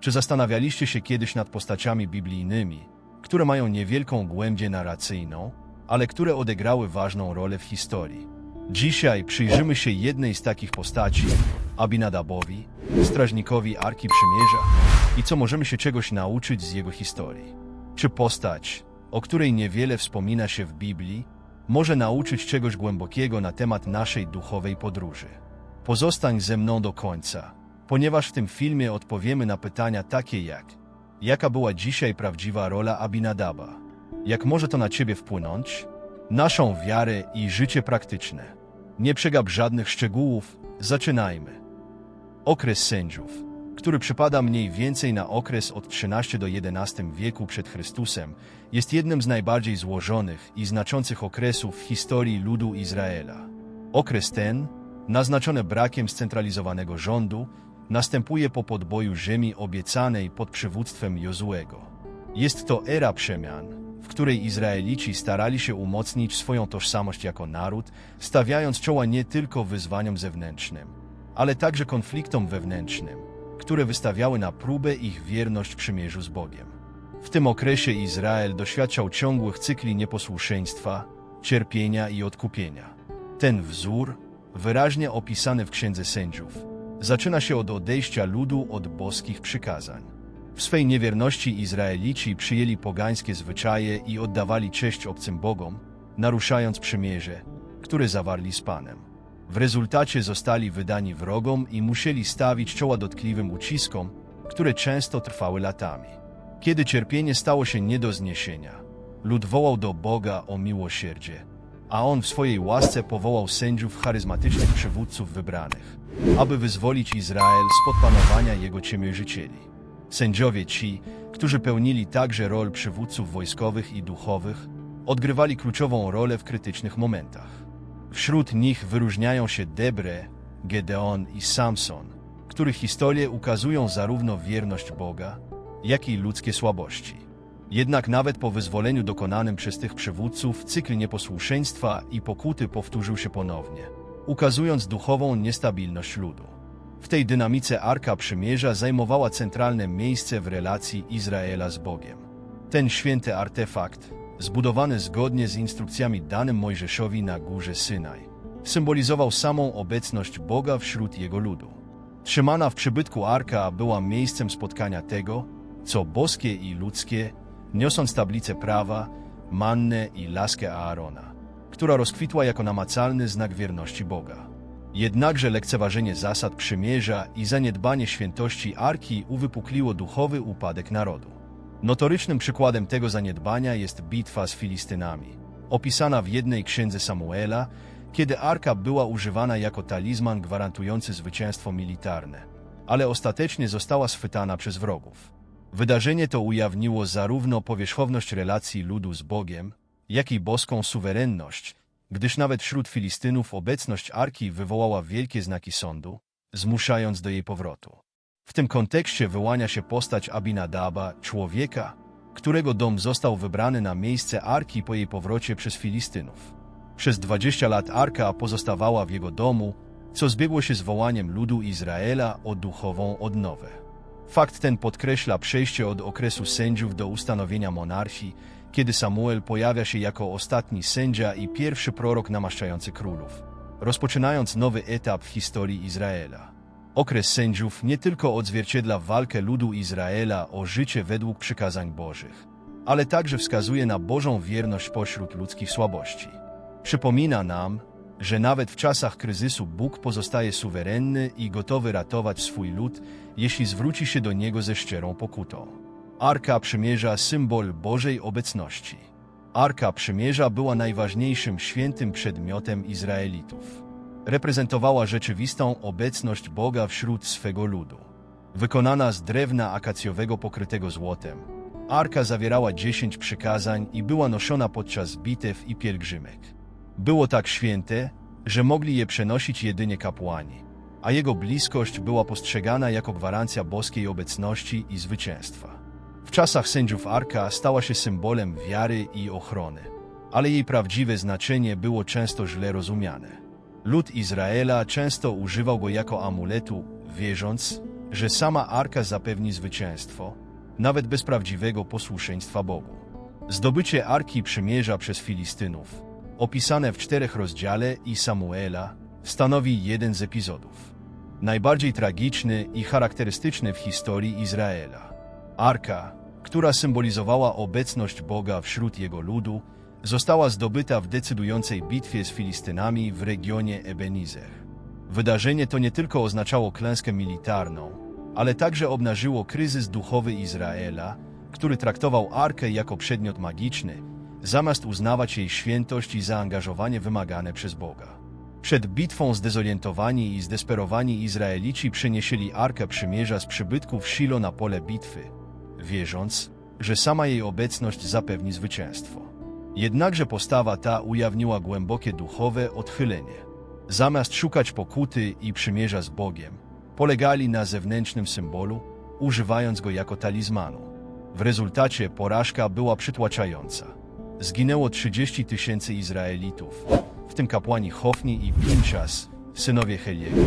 Czy zastanawialiście się kiedyś nad postaciami biblijnymi, które mają niewielką głębię narracyjną, ale które odegrały ważną rolę w historii? Dzisiaj przyjrzymy się jednej z takich postaci, Abinadabowi, strażnikowi Arki Przymierza i co możemy się czegoś nauczyć z jego historii. Czy postać, o której niewiele wspomina się w Biblii, może nauczyć czegoś głębokiego na temat naszej duchowej podróży? Pozostań ze mną do końca, ponieważ w tym filmie odpowiemy na pytania takie jak Jaka była dzisiaj prawdziwa rola Abinadaba? Jak może to na ciebie wpłynąć? Naszą wiarę i życie praktyczne. Nie przegap żadnych szczegółów, zaczynajmy. Okres sędziów, który przypada mniej więcej na okres od 13 do XI wieku przed Chrystusem, jest jednym z najbardziej złożonych i znaczących okresów w historii ludu Izraela. Okres ten, naznaczony brakiem scentralizowanego rządu, następuje po podboju ziemi obiecanej pod przywództwem Jozuego. Jest to era przemian, w której Izraelici starali się umocnić swoją tożsamość jako naród, stawiając czoła nie tylko wyzwaniom zewnętrznym, ale także konfliktom wewnętrznym, które wystawiały na próbę ich wierność przymierzu z Bogiem. W tym okresie Izrael doświadczał ciągłych cykli nieposłuszeństwa, cierpienia i odkupienia. Ten wzór, wyraźnie opisany w Księdze Sędziów, zaczyna się od odejścia ludu od boskich przykazań. W swej niewierności Izraelici przyjęli pogańskie zwyczaje i oddawali cześć obcym bogom, naruszając przymierze, które zawarli z Panem. W rezultacie zostali wydani wrogom i musieli stawić czoła dotkliwym uciskom, które często trwały latami. Kiedy cierpienie stało się nie do zniesienia, lud wołał do Boga o miłosierdzie, a On w swojej łasce powołał sędziów charyzmatycznych przywódców wybranych, aby wyzwolić Izrael spod panowania jego ciemiężycieli. Sędziowie ci, którzy pełnili także rol przywódców wojskowych i duchowych, odgrywali kluczową rolę w krytycznych momentach. Wśród nich wyróżniają się Debre, Gedeon i Samson, których historie ukazują zarówno wierność Boga, jak i ludzkie słabości. Jednak nawet po wyzwoleniu dokonanym przez tych przywódców cykl nieposłuszeństwa i pokuty powtórzył się ponownie, ukazując duchową niestabilność ludu. W tej dynamice Arka Przymierza zajmowała centralne miejsce w relacji Izraela z Bogiem. Ten święty artefakt, zbudowany zgodnie z instrukcjami danym Mojżeszowi na górze Synaj, symbolizował samą obecność Boga wśród jego ludu. Trzymana w przybytku Arka była miejscem spotkania tego, co boskie i ludzkie, niosąc tablicę prawa, mannę i laskę Aarona, która rozkwitła jako namacalny znak wierności Boga. Jednakże lekceważenie zasad przymierza i zaniedbanie świętości Arki uwypukliło duchowy upadek narodu. Notorycznym przykładem tego zaniedbania jest bitwa z Filistynami, opisana w jednej księdze Samuela, kiedy Arka była używana jako talizman gwarantujący zwycięstwo militarne, ale ostatecznie została schwytana przez wrogów. Wydarzenie to ujawniło zarówno powierzchowność relacji ludu z Bogiem, jak i boską suwerenność, gdyż nawet wśród Filistynów obecność Arki wywołała wielkie znaki sądu, zmuszając do jej powrotu. W tym kontekście wyłania się postać Abinadaba, człowieka, którego dom został wybrany na miejsce Arki po jej powrocie przez Filistynów. Przez 20 lat Arka pozostawała w jego domu, co zbiegło się z wołaniem ludu Izraela o duchową odnowę. Fakt ten podkreśla przejście od okresu sędziów do ustanowienia monarchii, kiedy Samuel pojawia się jako ostatni sędzia i pierwszy prorok namaszczający królów, rozpoczynając nowy etap w historii Izraela. Okres sędziów nie tylko odzwierciedla walkę ludu Izraela o życie według przykazań Bożych, ale także wskazuje na Bożą wierność pośród ludzkich słabości. Przypomina nam, że nawet w czasach kryzysu Bóg pozostaje suwerenny i gotowy ratować swój lud, jeśli zwróci się do Niego ze szczerą pokutą. Arka Przymierza symbol Bożej obecności. Arka Przymierza była najważniejszym świętym przedmiotem Izraelitów reprezentowała rzeczywistą obecność Boga wśród swego ludu. Wykonana z drewna akacjowego pokrytego złotem, arka zawierała dziesięć przykazań i była noszona podczas bitew i pielgrzymek. Było tak święte, że mogli je przenosić jedynie kapłani, a jego bliskość była postrzegana jako gwarancja boskiej obecności i zwycięstwa. W czasach sędziów arka stała się symbolem wiary i ochrony, ale jej prawdziwe znaczenie było często źle rozumiane. Lud Izraela często używał go jako amuletu, wierząc, że sama arka zapewni zwycięstwo, nawet bez prawdziwego posłuszeństwa Bogu. Zdobycie Arki Przymierza przez Filistynów, opisane w czterech rozdziale i Samuela, stanowi jeden z epizodów. Najbardziej tragiczny i charakterystyczny w historii Izraela. Arka, która symbolizowała obecność Boga wśród jego ludu, została zdobyta w decydującej bitwie z Filistynami w regionie Ebenezer. Wydarzenie to nie tylko oznaczało klęskę militarną, ale także obnażyło kryzys duchowy Izraela, który traktował Arkę jako przedmiot magiczny, zamiast uznawać jej świętość i zaangażowanie wymagane przez Boga. Przed bitwą zdezorientowani i zdesperowani Izraelici przynieśli Arkę Przymierza z przybytków Shilo na pole bitwy, wierząc, że sama jej obecność zapewni zwycięstwo. Jednakże postawa ta ujawniła głębokie duchowe odchylenie. Zamiast szukać pokuty i przymierza z Bogiem, polegali na zewnętrznym symbolu, używając go jako talizmanu. W rezultacie porażka była przytłaczająca. Zginęło 30 tysięcy Izraelitów, w tym kapłani Hofni i Pinchas, synowie Heliego,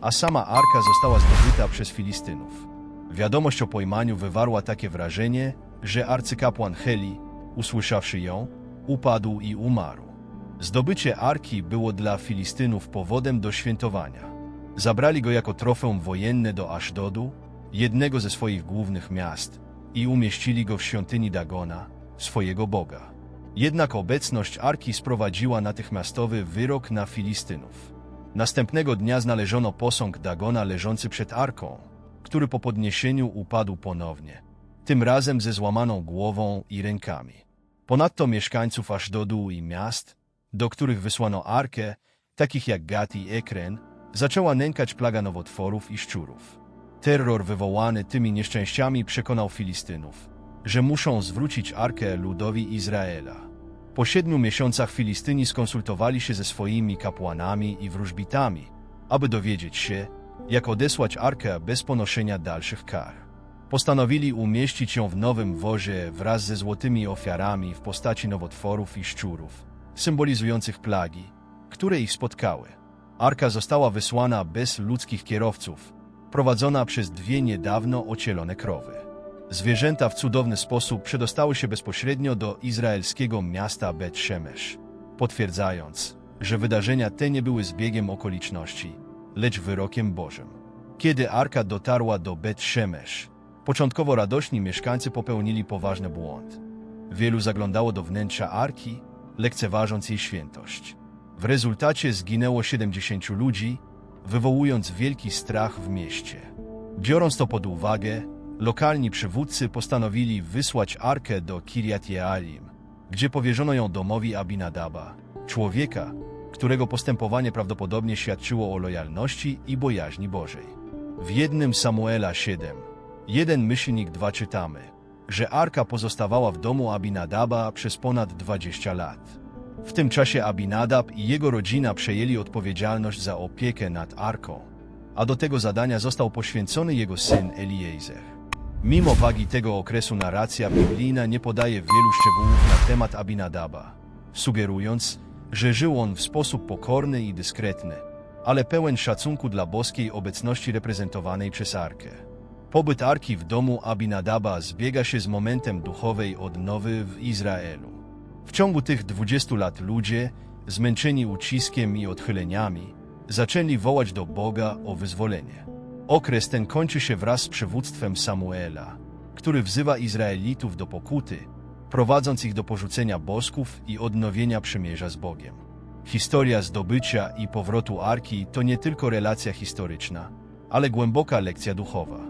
a sama arka została zdobyta przez Filistynów. Wiadomość o pojmaniu wywarła takie wrażenie, że arcykapłan Heli, usłyszawszy ją, upadł i umarł. Zdobycie arki było dla Filistynów powodem do świętowania. Zabrali go jako trofeum wojenne do Aszdodu, jednego ze swoich głównych miast, i umieścili go w świątyni Dagona, swojego boga. Jednak obecność arki sprowadziła natychmiastowy wyrok na Filistynów. Następnego dnia znaleziono posąg Dagona leżący przed arką, który po podniesieniu upadł ponownie, tym razem ze złamaną głową i rękami. Ponadto mieszkańców Aszdodu i miast, do których wysłano arkę, takich jak Gat i Ekren, zaczęła nękać plaga nowotworów i szczurów. Terror wywołany tymi nieszczęściami przekonał Filistynów, że muszą zwrócić arkę ludowi Izraela. Po siedmiu miesiącach Filistyni skonsultowali się ze swoimi kapłanami i wróżbitami, aby dowiedzieć się, jak odesłać arkę bez ponoszenia dalszych kar. Postanowili umieścić ją w nowym wozie wraz ze złotymi ofiarami w postaci nowotworów i szczurów, symbolizujących plagi, które ich spotkały. Arka została wysłana bez ludzkich kierowców, prowadzona przez dwie niedawno ocielone krowy. Zwierzęta w cudowny sposób przedostały się bezpośrednio do izraelskiego miasta Bet Shemesh, potwierdzając, że wydarzenia te nie były zbiegiem okoliczności, lecz wyrokiem Bożym. Kiedy Arka dotarła do Bet Shemesh, początkowo radośni mieszkańcy popełnili poważny błąd. Wielu zaglądało do wnętrza Arki, lekceważąc jej świętość. W rezultacie zginęło 70 ludzi, wywołując wielki strach w mieście. Biorąc to pod uwagę, lokalni przywódcy postanowili wysłać Arkę do Kirjat Jearim, gdzie powierzono ją domowi Abinadaba, człowieka, którego postępowanie prawdopodobnie świadczyło o lojalności i bojaźni Bożej. W jednym Samuela 7, jeden myślnik 2 czytamy, że Arka pozostawała w domu Abinadaba przez ponad 20 lat. W tym czasie Abinadab i jego rodzina przejęli odpowiedzialność za opiekę nad Arką, a do tego zadania został poświęcony jego syn Eliezer. Mimo wagi tego okresu narracja biblijna nie podaje wielu szczegółów na temat Abinadaba, sugerując, że żył on w sposób pokorny i dyskretny, ale pełen szacunku dla boskiej obecności reprezentowanej przez Arkę. Pobyt Arki w domu Abinadaba zbiega się z momentem duchowej odnowy w Izraelu. W ciągu tych 20 lat ludzie, zmęczeni uciskiem i odchyleniami, zaczęli wołać do Boga o wyzwolenie. Okres ten kończy się wraz z przywództwem Samuela, który wzywa Izraelitów do pokuty, prowadząc ich do porzucenia bosków i odnowienia przymierza z Bogiem. Historia zdobycia i powrotu Arki to nie tylko relacja historyczna, ale głęboka lekcja duchowa.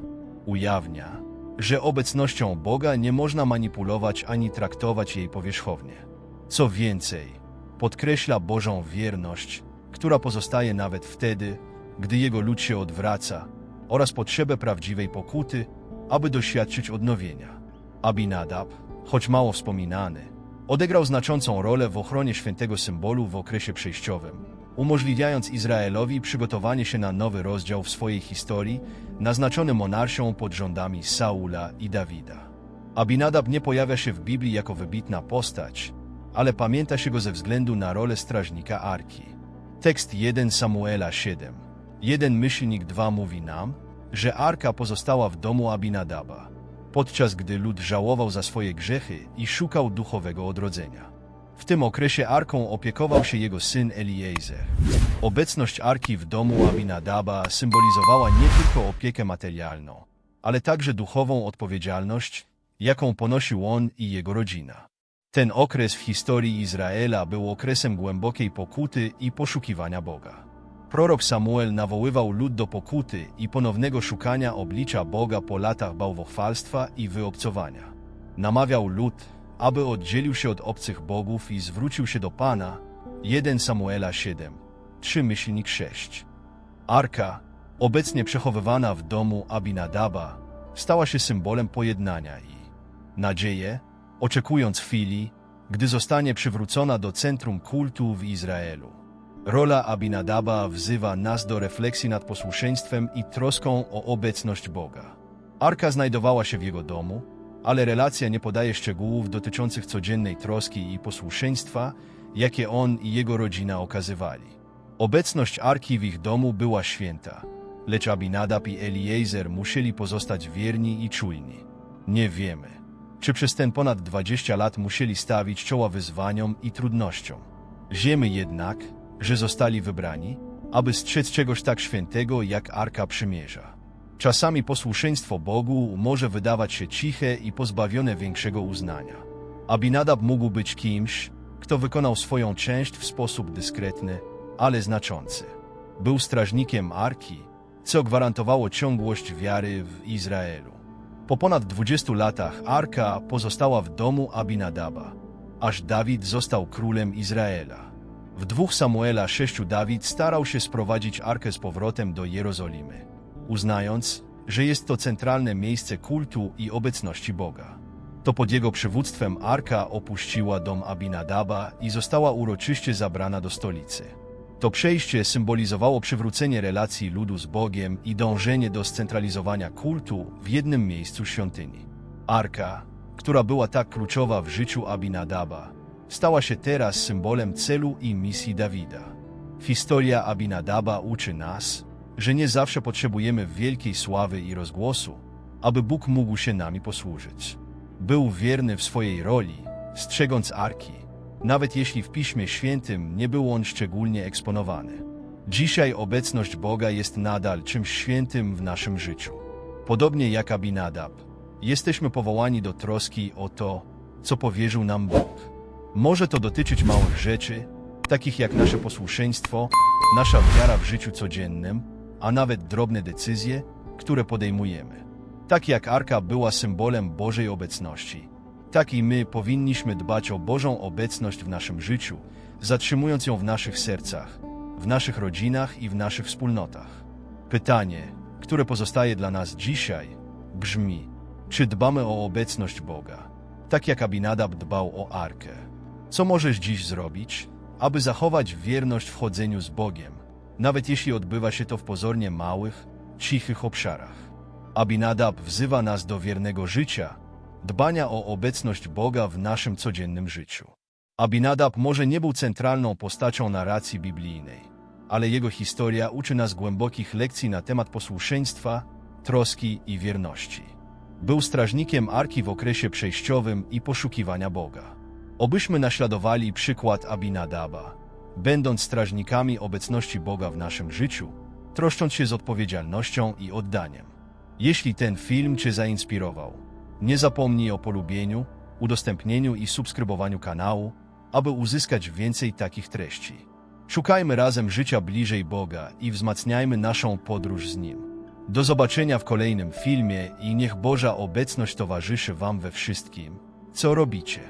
Ujawnia, że obecnością Boga nie można manipulować ani traktować jej powierzchownie. Co więcej, podkreśla Bożą wierność, która pozostaje nawet wtedy, gdy Jego lud się odwraca, oraz potrzebę prawdziwej pokuty, aby doświadczyć odnowienia. Abinadab, choć mało wspominany, odegrał znaczącą rolę w ochronie świętego symbolu w okresie przejściowym, umożliwiając Izraelowi przygotowanie się na nowy rozdział w swojej historii, naznaczony monarchią pod rządami Saula i Dawida. Abinadab nie pojawia się w Biblii jako wybitna postać, ale pamięta się go ze względu na rolę strażnika Arki. Tekst 1 Samuela 7. Jeden myślnik 2 mówi nam, że arka pozostała w domu Abinadaba, podczas gdy lud żałował za swoje grzechy i szukał duchowego odrodzenia. W tym okresie arką opiekował się jego syn Eliezer. Obecność arki w domu Abinadaba symbolizowała nie tylko opiekę materialną, ale także duchową odpowiedzialność, jaką ponosił on i jego rodzina. Ten okres w historii Izraela był okresem głębokiej pokuty i poszukiwania Boga. Prorok Samuel nawoływał lud do pokuty i ponownego szukania oblicza Boga po latach bałwochwalstwa i wyobcowania. Namawiał lud, aby oddzielił się od obcych bogów i zwrócił się do Pana. 1 Samuela 7, 3 myślnik 6. Arka, obecnie przechowywana w domu Abinadaba, stała się symbolem pojednania i nadzieję, oczekując chwili, gdy zostanie przywrócona do centrum kultu w Izraelu. Rola Abinadaba wzywa nas do refleksji nad posłuszeństwem i troską o obecność Boga. Arka znajdowała się w jego domu, ale relacja nie podaje szczegółów dotyczących codziennej troski i posłuszeństwa, jakie on i jego rodzina okazywali. Obecność Arki w ich domu była święta, lecz Abinadab i Eliezer musieli pozostać wierni i czujni. Nie wiemy, czy przez ten ponad 20 lat musieli stawić czoła wyzwaniom i trudnościom. Wiemy jednak, że zostali wybrani, aby strzec czegoś tak świętego jak Arka Przymierza. Czasami posłuszeństwo Bogu może wydawać się ciche i pozbawione większego uznania. Abinadab mógł być kimś, kto wykonał swoją część w sposób dyskretny, ale znaczący. Był strażnikiem Arki, co gwarantowało ciągłość wiary w Izraelu. Po ponad 20 latach Arka pozostała w domu Abinadaba, aż Dawid został królem Izraela. W dwóch Samuela 6 Dawid starał się sprowadzić Arkę z powrotem do Jerozolimy, uznając, że jest to centralne miejsce kultu i obecności Boga. To pod jego przywództwem Arka opuściła dom Abinadaba i została uroczyście zabrana do stolicy. To przejście symbolizowało przywrócenie relacji ludu z Bogiem i dążenie do scentralizowania kultu w jednym miejscu świątyni. Arka, która była tak kluczowa w życiu Abinadaba, stała się teraz symbolem celu i misji Dawida. Historia Abinadaba uczy nas, że nie zawsze potrzebujemy wielkiej sławy i rozgłosu, aby Bóg mógł się nami posłużyć. Był wierny w swojej roli, strzegąc arki, nawet jeśli w Piśmie Świętym nie był on szczególnie eksponowany. Dzisiaj obecność Boga jest nadal czymś świętym w naszym życiu. Podobnie jak Abinadab, jesteśmy powołani do troski o to, co powierzył nam Bóg. Może to dotyczyć małych rzeczy, takich jak nasze posłuszeństwo, nasza wiara w życiu codziennym, a nawet drobne decyzje, które podejmujemy. Tak jak Arka była symbolem Bożej obecności, tak i my powinniśmy dbać o Bożą obecność w naszym życiu, zatrzymując ją w naszych sercach, w naszych rodzinach i w naszych wspólnotach. Pytanie, które pozostaje dla nas dzisiaj, brzmi: czy dbamy o obecność Boga, tak jak Abinadab dbał o Arkę? Co możesz dziś zrobić, aby zachować wierność w chodzeniu z Bogiem, nawet jeśli odbywa się to w pozornie małych, cichych obszarach? Abinadab wzywa nas do wiernego życia, dbania o obecność Boga w naszym codziennym życiu. Abinadab może nie był centralną postacią narracji biblijnej, ale jego historia uczy nas głębokich lekcji na temat posłuszeństwa, troski i wierności. Był strażnikiem arki w okresie przejściowym i poszukiwania Boga. Obyśmy naśladowali przykład Abinadaba, będąc strażnikami obecności Boga w naszym życiu, troszcząc się z odpowiedzialnością i oddaniem. Jeśli ten film Cię zainspirował, nie zapomnij o polubieniu, udostępnieniu i subskrybowaniu kanału, aby uzyskać więcej takich treści. Szukajmy razem życia bliżej Boga i wzmacniajmy naszą podróż z Nim. Do zobaczenia w kolejnym filmie i niech Boża obecność towarzyszy Wam we wszystkim, co robicie.